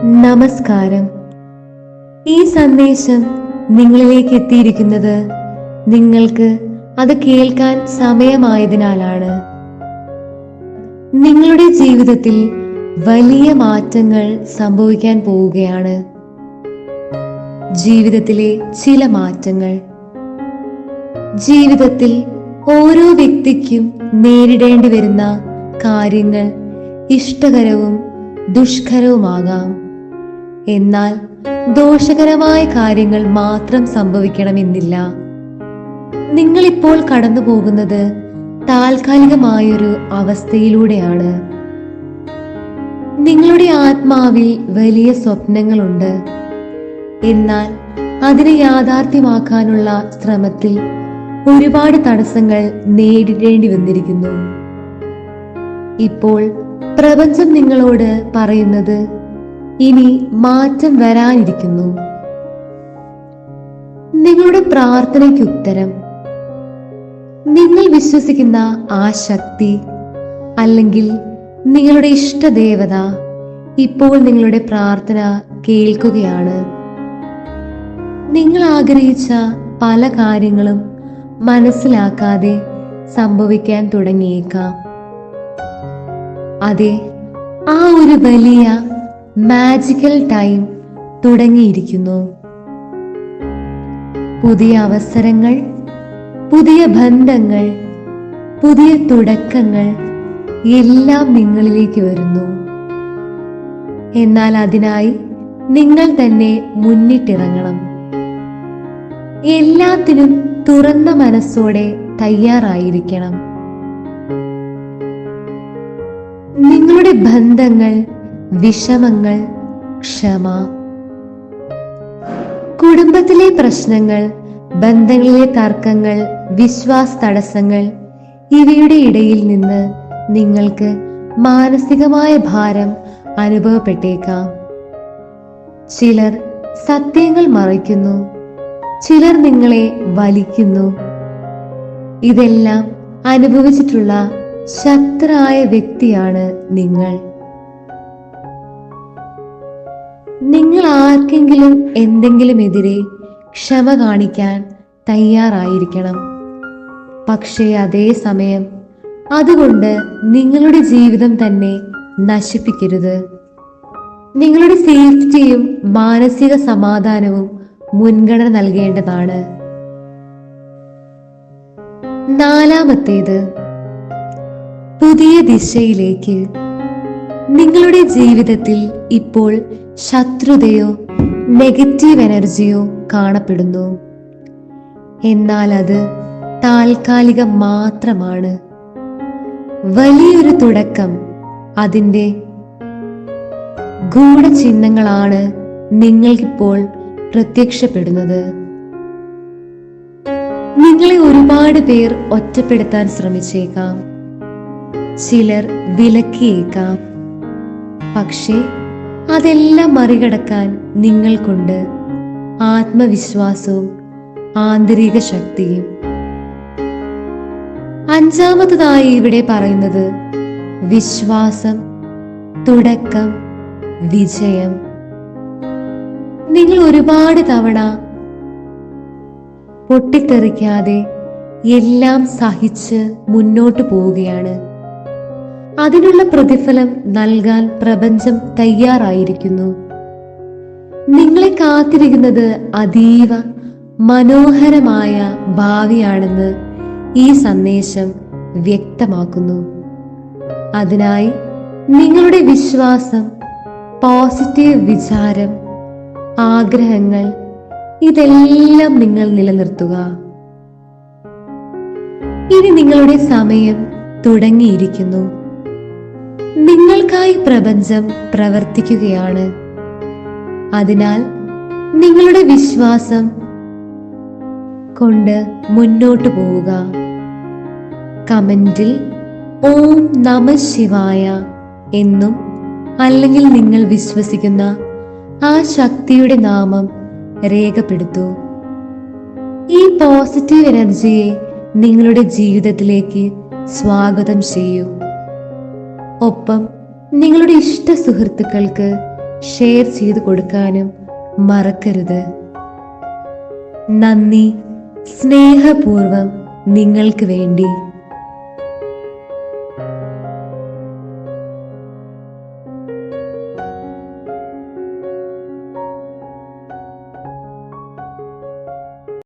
നമസ്കാരം. ഈ സന്ദേശം നിങ്ങളിലേക്ക് എത്തിയിരിക്കുന്നത് നിങ്ങൾക്ക് അത് കേൾക്കാൻ സമയമായതിനാലാണ്. നിങ്ങളുടെ ജീവിതത്തിൽ വലിയ മാറ്റങ്ങൾ സംഭവിക്കാൻ പോവുകയാണ്. ജീവിതത്തിലെ ചില മാറ്റങ്ങൾ. ജീവിതത്തിൽ ഓരോ വ്യക്തിക്കും നേരിടേണ്ടി വരുന്ന കാര്യങ്ങൾ ഇഷ്ടകരവും ദുഷ്കരവുമാകാം. എന്നാൽ ദോഷകരമായ കാര്യങ്ങൾ മാത്രം സംഭവിക്കണമെന്നില്ല. നിങ്ങളിപ്പോൾ കടന്നു പോകുന്നത് താൽക്കാലികമായൊരു അവസ്ഥയിലൂടെയാണ്. നിങ്ങളുടെ ആത്മാവിൽ വലിയ സ്വപ്നങ്ങളുണ്ട്. എന്നാൽ അതിനെ യാഥാർത്ഥ്യമാക്കാനുള്ള ശ്രമത്തിൽ ഒരുപാട് തടസ്സങ്ങൾ നേരിടേണ്ടി വന്നിരിക്കുന്നു. ഇപ്പോൾ പ്രപഞ്ചം നിങ്ങളോട് പറയുന്നത് ഇനി മാറ്റം വരാനിരിക്കുന്നു. നിങ്ങളുടെ പ്രാർത്ഥനയ്ക്ക് ഉത്തരം. നിങ്ങൾ വിശ്വസിക്കുന്ന ആ ശക്തി അല്ലെങ്കിൽ നിങ്ങളുടെ ഇഷ്ടദേവത ഇപ്പോൾ നിങ്ങളുടെ പ്രാർത്ഥന കേൾക്കുകയാണ്. നിങ്ങൾ ആഗ്രഹിച്ച പല കാര്യങ്ങളും മനസ്സിലാക്കാതെ സംഭവിക്കാൻ തുടങ്ങിയേക്കാം. അതെ ആ ഒരു വലിയ മാജിക്കൽ ടൈം തുടങ്ങിയിരിക്കുന്നു. പുതിയ അവസരങ്ങൾ പുതിയ ബന്ധങ്ങൾ പുതിയ തുടക്കങ്ങൾ എല്ലാം നിങ്ങളിലേക്ക് വരുന്നു. എന്നാൽ അതിനായി നിങ്ങൾ തന്നെ മുന്നിട്ടിറങ്ങണം. എല്ലാത്തിനും തുറന്ന മനസ്സോടെ തയ്യാറായിരിക്കണം. നിങ്ങളുടെ ബന്ധങ്ങൾ വിഷമങ്ങൾ ക്ഷമ. കുടുംബത്തിലെ പ്രശ്നങ്ങൾ ബന്ധങ്ങളിലെ തർക്കങ്ങൾ വിശ്വാസ തടസ്സങ്ങൾ ഇവയുടെ ഇടയിൽ നിന്ന് നിങ്ങൾക്ക് മാനസികമായ ഭാരം അനുഭവപ്പെട്ടേക്കാം. ചിലർ സത്യങ്ങൾ മറയ്ക്കുന്നു ചിലർ നിങ്ങളെ വലിക്കുന്നു. ഇതെല്ലാം അനുഭവിച്ചിട്ടുള്ള ശക്തരായ വ്യക്തിയാണ് നിങ്ങൾ. നിങ്ങൾ ആർക്കെങ്കിലും എന്തെങ്കിലും എതിരെ ക്ഷമ കാണിക്കാൻ തയ്യാറായിരിക്കണം. പക്ഷേ അതേസമയം അതുകൊണ്ട് നിങ്ങളുടെ ജീവിതം തന്നെ നശിപ്പിക്കരുത്. നിങ്ങളുടെ സേഫ്റ്റിയും മാനസിക സമാധാനവും മുൻഗണന നൽകേണ്ടതാണ്. നാലാമത്തേത് പുതിയ ദിശയിലേക്ക്. നിങ്ങളുടെ ജീവിതത്തിൽ ഇപ്പോൾ ശത്രുതയോ നെഗറ്റീവ് എനർജിയോ കാണപ്പെടുന്നു. എന്നാൽ അത് താൽക്കാലികം മാത്രമാണ്. വലിയൊരു തുടക്കം അതിന്റെ ഗൂഢചിഹ്നങ്ങളാണ് നിങ്ങൾക്കിപ്പോൾ പ്രത്യക്ഷപ്പെടുന്നത്. നിങ്ങളെ ഒരുപാട് പേർ ഒറ്റപ്പെടുത്താൻ ശ്രമിച്ചേക്കാം. ചിലർ വിലക്കിയേക്കാം പക്ഷേ അതെല്ലാം മറികടക്കാൻ നിങ്ങൾക്കുണ്ട് ആത്മവിശ്വാസവും ആന്തരിക ശക്തിയും. അഞ്ചാമത്തതായി ഇവിടെ പറയുന്നത് വിശ്വാസം തുടക്കം വിജയം. നിങ്ങൾ ഒരുപാട് തവണ പൊട്ടിത്തെറിക്കാതെ എല്ലാം സഹിച്ച് മുന്നോട്ട് പോവുകയാണ്. അതിനുള്ള പ്രതിഫലം നൽകാൻ പ്രപഞ്ചം തയ്യാറായിരിക്കുന്നു. നിങ്ങളെ കാത്തിരിക്കുന്നത് അതീവ മനോഹരമായ ഭാവിയാണെന്ന് ഈ സന്ദേശം വ്യക്തമാക്കുന്നു. അതിനായി നിങ്ങളുടെ വിശ്വാസം പോസിറ്റീവ് വിചാരം ആഗ്രഹങ്ങൾ ഇതെല്ലാം നിങ്ങൾ നിലനിർത്തുക. ഇനി നിങ്ങളുടെ സമയം തുടങ്ങിയിരിക്കുന്നു. നിങ്ങൾക്കായി പ്രപഞ്ചം പ്രവർത്തിക്കുകയാണ്. അതിനാൽ നിങ്ങളുടെ വിശ്വാസം കൊണ്ട് മുന്നോട്ട് പോവുക. കമന്റിൽ ഓം നമ ശിവായ എന്നും അല്ലെങ്കിൽ നിങ്ങൾ വിശ്വസിക്കുന്ന ആ ശക്തിയുടെ നാമം രേഖപ്പെടുത്തൂ. ഈ പോസിറ്റീവ് എനർജിയെ നിങ്ങളുടെ ജീവിതത്തിലേക്ക് സ്വാഗതം ചെയ്യൂ. ഒപ്പം നിങ്ങളുടെ ഇഷ്ട സുഹൃത്തുക്കൾക്ക് ഷെയർ ചെയ്തു കൊടുക്കാനും മറക്കരുത്. നന്ദി. സ്നേഹപൂർവം നിങ്ങൾക്ക് വേണ്ടി.